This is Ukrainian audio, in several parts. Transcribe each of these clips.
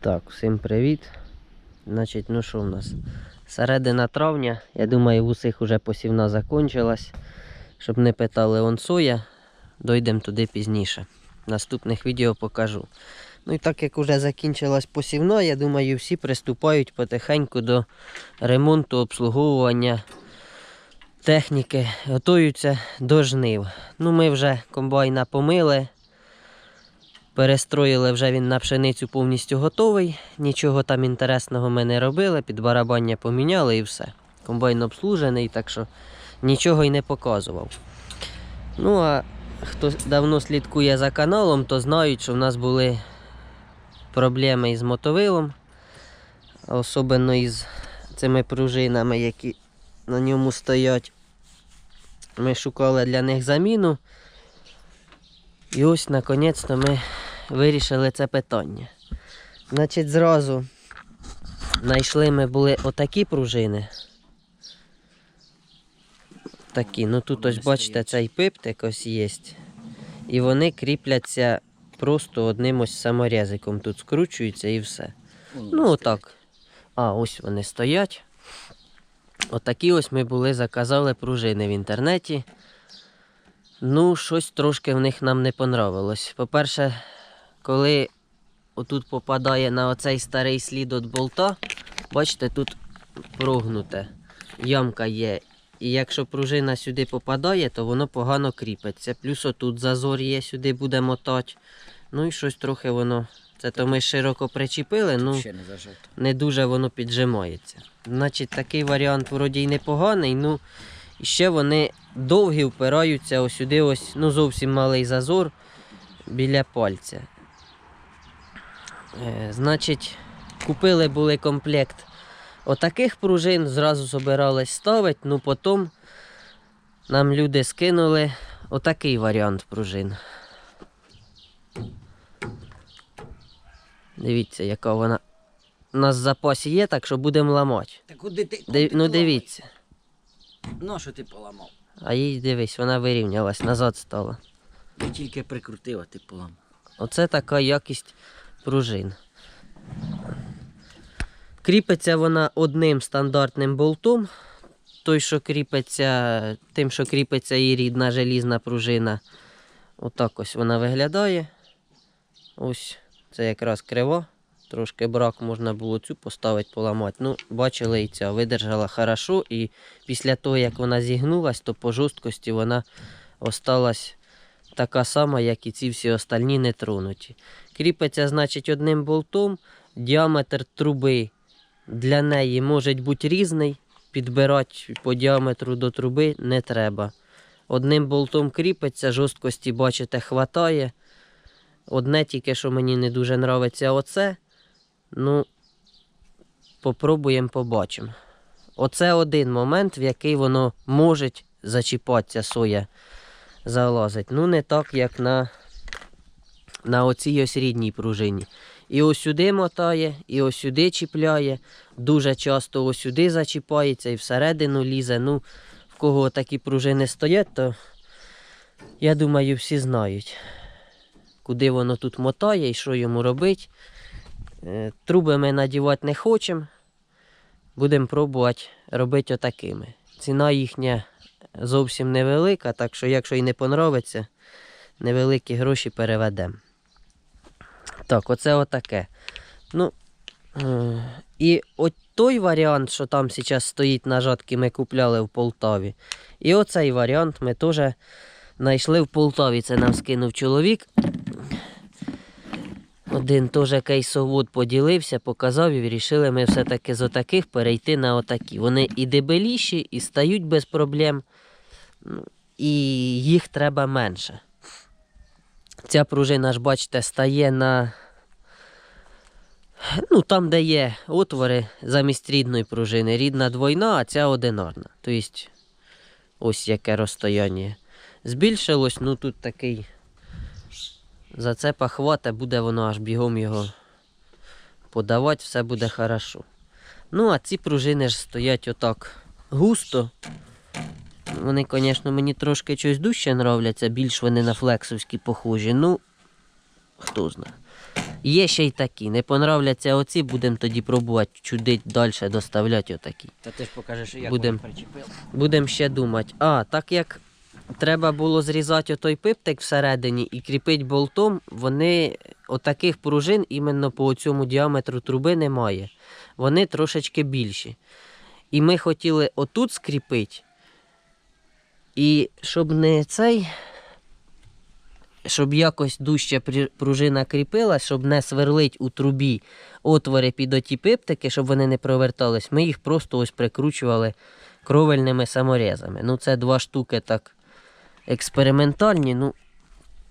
Так, всім привіт. Значить, ну що в нас? Середина травня, я думаю, в усіх уже посівна закончилась. Щоб не питали он соя, дойдемо туди пізніше. В наступних відео покажу. Ну і так як вже закінчилась посівна, я думаю, всі приступають потихеньку до ремонту, обслуговування техніки, готуються до жнив. Ну, ми вже комбайна помили. Перестроїли вже він на пшеницю повністю готовий. Нічого там інтересного ми не робили, під барабання поміняли і все. Комбайн обслужений, так що нічого й не показував. Ну а хто давно слідкує за каналом, то знають, що в нас були проблеми із мотовилом, особливо із цими пружинами, які на ньому стоять. Ми шукали для них заміну. І ось наконець-то ми вирішили це питання. Значить, зразу знайшли ми були отакі пружини. Такі, ну тут ось бачите, цей пиптик ось є. І вони кріпляться просто одним ось саморезиком. Тут скручуються і все. Ну, отак. А, ось вони стоять. Отакі ось ми були, заказали пружини в інтернеті. Ну, щось трошки в них нам не понравилось. По-перше, коли отут попадає на оцей старий слід від болта, бачите, тут прогнуте. Ямка є. І якщо пружина сюди попадає, то воно погано кріпиться. Плюс отут зазор є, сюди буде мотати. Ну і щось трохи воно. Це то ми широко причепили, ну не не дуже воно піджимається. Значить, такий варіант вроді й непоганий. Ну, і ще вони довгі впираються ось сюди, ось, ну зовсім малий зазор біля пальця. Е, значить, купили були комплект отаких пружин, зразу збирались ставити, ну потім нам люди скинули отакий варіант пружин. Дивіться, яка вона у нас в запасі є, так що будемо ламати. Та куди ти? куди Див... ти Ну дивіться. Ну, що ти поламав? А їй дивись, вона вирівнялась, назад стала. Я тільки прикрутив, а ти поламав. Оце така якість пружин. Кріпиться вона одним стандартним болтом. Той, що кріпиться, тим, що кріпиться і рідна желізна пружина. Отак ось вона виглядає. Ось це якраз криво. Трошки брак можна було цю поставити, поламати. Ну, бачили і ця видержала хорошо. І після того, як вона зігнулась, то по жорсткості вона осталась така сама, як і ці всі остальні не тронуті. Кріпиться, значить, одним болтом. Діаметр труби для неї може бути різний. Підбирати по діаметру до труби не треба. Одним болтом кріпиться, жорсткості, бачите, хватає. Одне тільки, що мені не дуже подобається, оце. Ну, попробуємо, побачимо. Оце один момент, в який воно може зачіпатися соя залазить. Ну, не так, як на, на оцій ось пружині. І ось сюди мотає, і ось сюди чіпляє. Дуже часто ось сюди зачіпається і всередину лізе. Ну, в кого такі пружини стоять, то я думаю, всі знають, куди воно тут мотає і що йому робить. Е, Труби ми надівати не хочемо. Будемо пробувати робити отакими. Ціна їхня зовсім невелика, так що, якщо і не понравиться, невеликі гроші переведемо. Так, оце отаке. Ну, е, і от той варіант, що там зараз стоїть на жатки, ми купляли в Полтаві. І оцей варіант ми теж знайшли в Полтаві. Це нам скинув чоловік. Один теж кейсовод поділився, показав і вирішили ми все-таки з отаких перейти на отакі. Вони і дебеліші, і стають без проблем, ну, і їх треба менше. Ця пружина ж, бачите, стає на. Ну, там, де є отвори замість рідної пружини. Рідна двойна, а ця одинарна. Тобто, ось яке розстояння. Збільшилось, ну тут такий зацепа хвата, буде воно аж бігом його подавати, все буде хорошо. Ну, а ці пружини ж стоять отак густо. Вони, звісно, мені трошки щось дужче нравляться, більш вони на флексовські похожі. Ну, хто знає. Є ще й такі. Не понравляться оці, будемо тоді пробувати чудить далі доставляти отакі. Та ти ж покажеш, як Будем. вони причепили. Будемо ще думати. А, так як треба було зрізати отой пиптик всередині і кріпити болтом, вони отаких пружин іменно по цьому діаметру труби немає. Вони трошечки більші. І ми хотіли отут скріпити. І щоб не цей. Щоб якось дужче пружина кріпилась, щоб не сверлить у трубі отвори під оті пиптики, щоб вони не провертались, ми їх просто ось прикручували кровельними саморезами. Ну, це два штуки так експериментальні. Ну,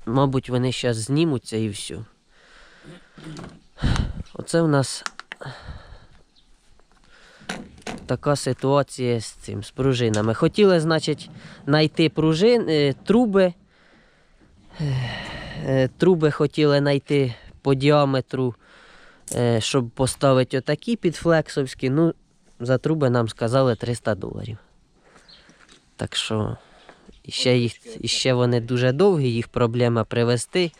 мабуть, вони зараз знімуться і все. Оце в нас така ситуація з цим, з пружинами. Хотіли, значить, знайти пружин, е, труби. Е, Труби хотіли знайти по діаметру, е, щоб поставити отакі підфлексовські. Ну, за труби нам сказали 300 доларів. Так що іще, їх, іще вони дуже довгі, їх проблема привезти.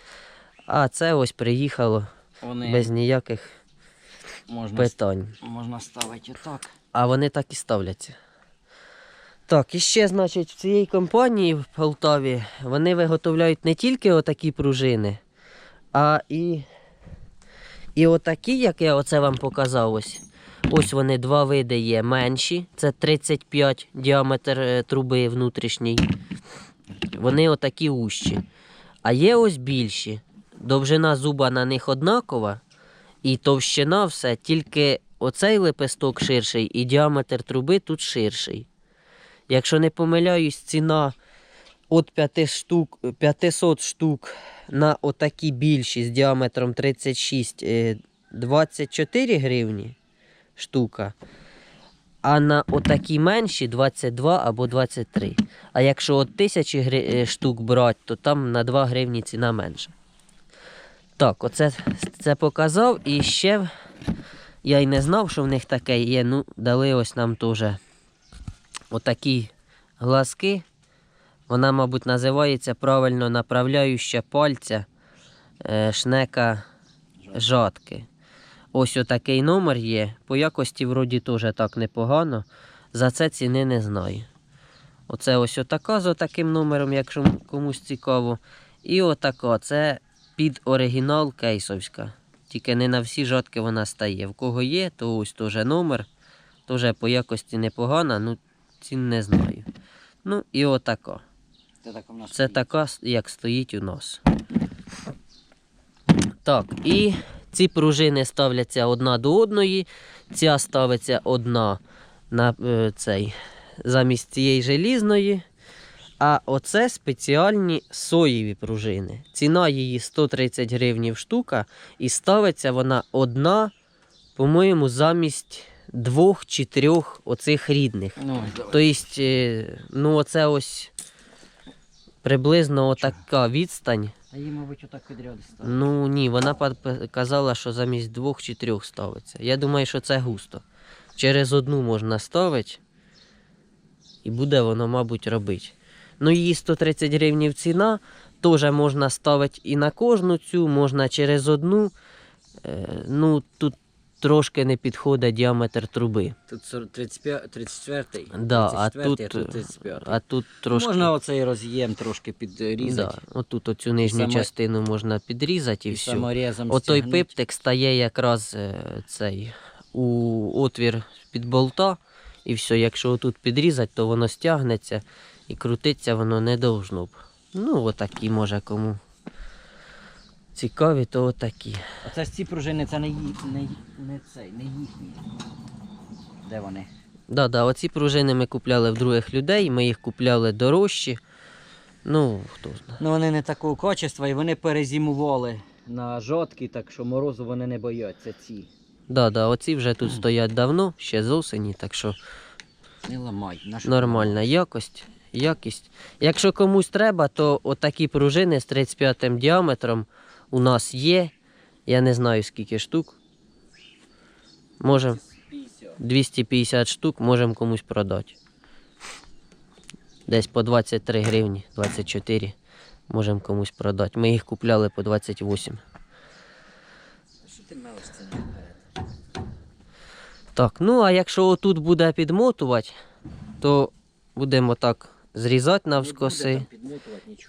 А це ось приїхало Вони без ніяких можна, питань. можна ставити отак. А вони так і ставляться. Так, і ще, значить, в цій компанії в Полтаві вони виготовляють не тільки отакі пружини, а і, і отакі, як я оце вам показав. Ось. Ось вони два види є менші, це 35 діаметр е, труби внутрішній. Вони отакі ущі. А є ось більші. Довжина зуба на них однакова, і товщина все, тільки оцей лепесток ширший і діаметр труби тут ширший. Якщо не помиляюсь, ціна від 5 штук, 500 штук на отакі більші з діаметром 36 е, 24 гривні штука. А на отакі менші 22 або 23. А якщо от тисячі гри- е, штук брати, то там на 2 гривні ціна менша. Так, оце це показав. І ще я й не знав, що в них таке є. Ну, дали ось нам теж отакі глазки. Вона, мабуть, називається правильно направляюча пальця е, шнека жатки. Ось отакий номер є. По якості вроді теж так непогано. За це ціни не знаю. Оце ось отака з отаким номером, якщо комусь цікаво. І отака. Це під оригінал кейсовська. Тільки не на всі жатки вона стає. В кого є, то ось теж номер. Теж по якості непогана, ну цін не знаю. Ну і отака. Це так у нас Це така, як стоїть у нас. Так, і ці пружини ставляться одна до одної. Ця ставиться одна на е, цей, замість цієї желізної. А оце спеціальні соєві пружини. Ціна її 130 гривнів штука, і ставиться вона одна, по-моєму, замість двох чи трьох оцих рідних. Ну. Тобто, е, ну оце ось приблизно отака відстань. А її, мабуть, отак підряд ставити. Ну ні, вона казала, що замість двох чи трьох ставиться. Я думаю, що це густо. Через одну можна ставити, і буде воно, мабуть, робити. Ну, її 130 гривнів ціна, теж можна ставити і на кожну цю, можна через одну. Е, ну, тут трошки не підходить діаметр труби. Тут 35, 34, Да, 34, тут, а тут 35. а тут трошки. Можна оцей роз'єм трошки підрізати. Да, отут оцю нижню само- частину можна підрізати і, І все. Отой пиптик стає якраз е, цей у отвір під болта, і все, якщо отут підрізати, то воно стягнеться і крутиться воно не должно б. Ну, отакі може кому. Цікаві, то отакі. Оце ж ці пружини, це не, ї- не, ї- не цей, не їхні. Де вони? Да, да, оці пружини ми купляли в других людей, ми їх купляли дорожчі. Ну, хто знає. Ну вони не такого качества і вони перезимували на жодки, так що морозу вони не бояться ці. Да, да, оці вже тут стоять давно, ще з осені, так що Не ламай. на що Нормальна якость, якість. Якщо комусь треба, то отакі пружини з 35 діаметром у нас є. Я не знаю скільки штук. Можемо 250 штук можемо комусь продати. Десь по 23 гривні, 24 можемо комусь продати. Ми їх купляли по 28. Їдьте ось це. Так, ну а якщо отут буде підмотувати, то будемо так зрізати навскоси.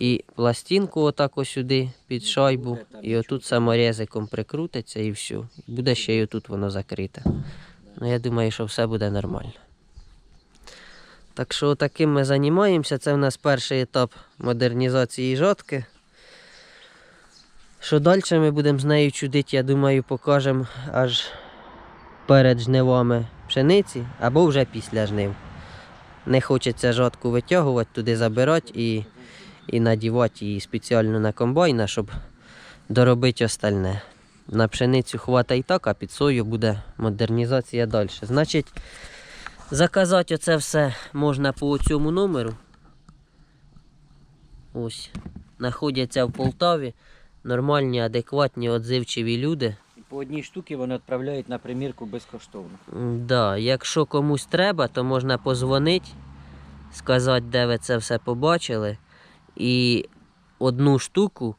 І пластинку отак ось сюди під шайбу. І отут саморезиком прикрутиться і все. Буде ще й отут воно закрите. Ну я думаю, що все буде нормально. Так що таким ми займаємося. Це в нас перший етап модернізації жодки. Що далі ми будемо з нею чудити, я думаю, покажемо аж перед жнивами пшениці або вже після жнив. Не хочеться жодку витягувати, туди забирати і і надівати її спеціально на комбайна, щоб доробити остальне. На пшеницю хвата і так, а під сою буде модернізація далі. Значить, заказати оце все можна по цьому номеру. Ось. Знаходяться в Полтаві. Нормальні, адекватні, отзивчиві люди. По одній штуці вони відправляють на примірку безкоштовно. Да, якщо комусь треба, то можна позвонити, сказати, де ви це все побачили. І одну штуку,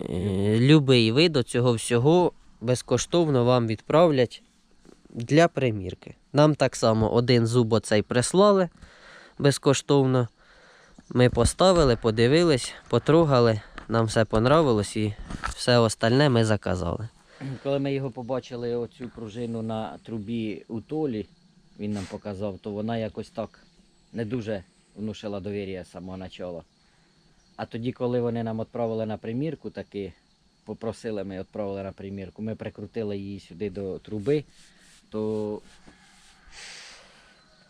е, любий вид цього всього безкоштовно вам відправлять для примірки. Нам так само один зуб оцей прислали безкоштовно. Ми поставили, подивились, потрогали, нам все понравилось і все остальне ми заказали. Коли ми його побачили, оцю пружину на трубі у толі, він нам показав, то вона якось так не дуже внушила довір'я з самого начала. А тоді, коли вони нам відправили на примірку, таки попросили, ми відправили на примірку, ми прикрутили її сюди до труби, то,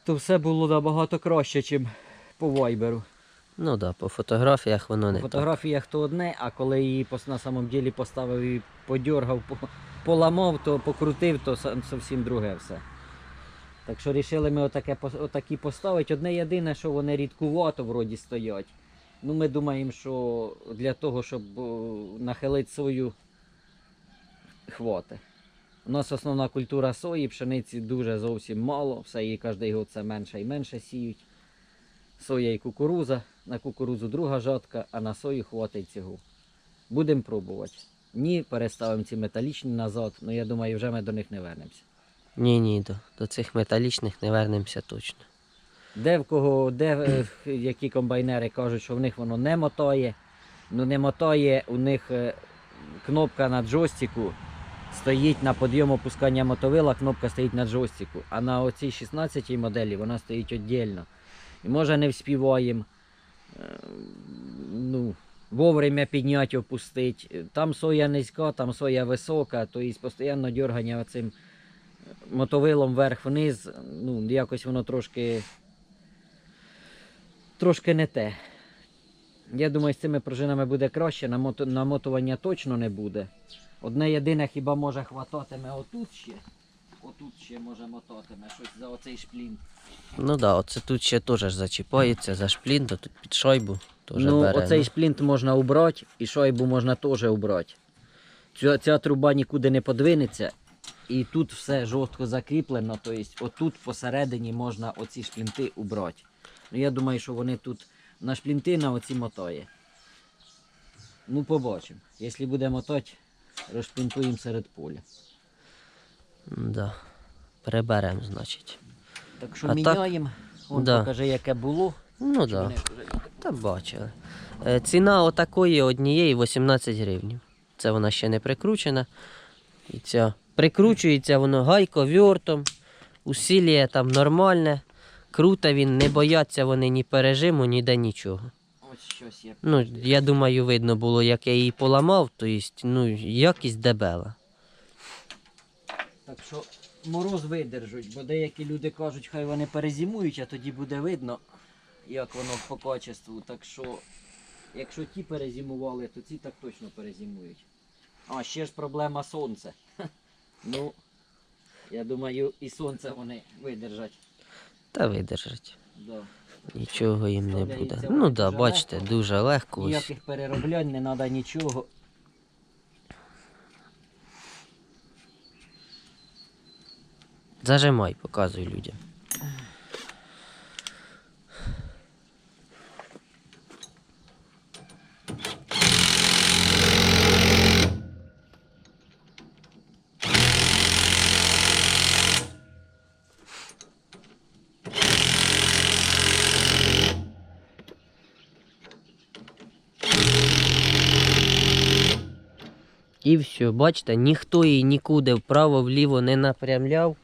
то все було набагато краще, ніж по вайберу. Ну так, да, по фотографіях воно не По так. фотографіях то одне, а коли її на самом ділі поставив і подьоргав, по- поламав, то покрутив, то зовсім друге все. Так що рішили ми отаке, отакі поставити. Одне єдине, що вони рідкувато вроді стоять. Ну, ми думаємо, що для того, щоб нахилити сою, хвати. У нас основна культура сої, пшениці дуже зовсім мало, все її кожен год все менше і менше сіють. Соя і кукуруза, на кукурузу друга жатка, а на сою хватить цього. Будемо пробувати. Ні, переставимо ці металічні назад, але я думаю, вже ми до них не вернемося. Ні, ні, до, до цих металічних не вернемося точно. Де в кого, де е, які комбайнери кажуть, що в них воно не мотає. Ну не мотає, у них е, кнопка на джойстику стоїть на підйом опускання мотовила, кнопка стоїть на джойстику. А на оцій 16 моделі вона стоїть віддільно. І може не вспіваємо е, ну, вовремя підняти, опустити. Там соя низька, там соя висока, то і постійно дергання цим мотовилом вверх-вниз, ну, якось воно трошки трошки не те. Я думаю, з цими пружинами буде краще, намотування точно не буде. Одне єдине хіба може хвататиме отут ще. Отут ще може мотатиме щось за оцей шплін. Ну так, да, оце тут ще теж зачіпається за шплін, то тут під шайбу теж ну, бере. оцей ну. шплінт можна убрати і шайбу можна теж убрати. Ця, ця труба нікуди не подвинеться. І тут все жорстко закріплено, тобто отут посередині можна оці шплінти убрати. Ну я думаю, що вони тут на шплінти на оці мотає. Ну, побачимо. Якщо буде мотати, розшплінтуємо серед поля. Да. Приберемо, значить. Так що А так- міняємо. Он Да. покажи, яке було. Ну так. Да. Та бачили. Е, Ціна отакої однієї 18 гривень. Це вона ще не прикручена. І ця прикручується воно гайко, вьортом, усілля там нормальне. Круто він, не бояться вони ні пережиму, ніде нічого. Ось щось я. Ну, я думаю, видно було, як я її поламав, то есть, ну, якість дебела. Так що мороз видержуть, бо деякі люди кажуть, хай вони перезимують, а тоді буде видно, як воно по качеству. Так що, якщо ті перезимували, то ці так точно перезимують. А, ще ж проблема сонце. Ну, я думаю, і сонце вони видержать. Та видержать. Да. Нічого їм не буде. Ну так, да, бачите, легко. дуже легко. Ніяких перероблянь не треба нічого. Зажимай, показуй людям. І все, бачите, ніхто її нікуди вправо-вліво не напрямляв.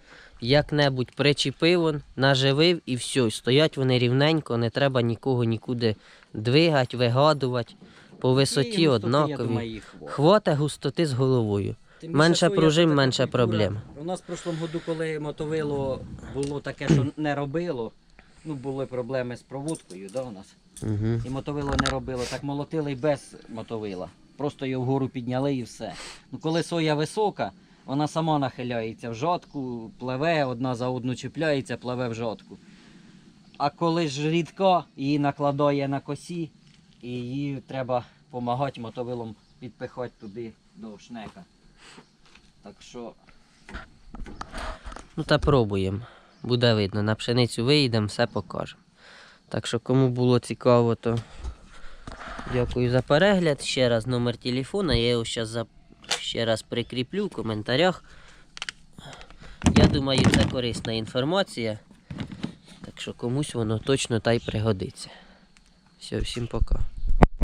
Як-небудь причепив, он, наживив і все. Стоять вони рівненько, не треба нікого нікуди двигати, вигадувати. По висоті однакові. Хвата густоти з головою. Менше пружин, менше проблем. У нас в прошлому году, коли мотовило було таке, що не робило, ну були проблеми з проводкою, да, у нас. Угу. І мотовило не робило, так молотили й без мотовила. Просто його вгору підняли і все. Ну коли соя висока, вона сама нахиляється в жодку, пливе, одна за одну чіпляється, пливе в жодку. А коли ж рідка, її накладає на косі, і її треба допомагати мотовилом підпихати туди до шнека. Так що Ну та пробуємо. Буде видно. На пшеницю виїдемо, все покажемо. Так що, кому було цікаво, то дякую за перегляд. Ще раз номер телефона, я його зараз за... ще раз прикріплю в коментарях. Я думаю, це корисна інформація. Так що комусь воно точно та й пригодиться. Все, всім пока.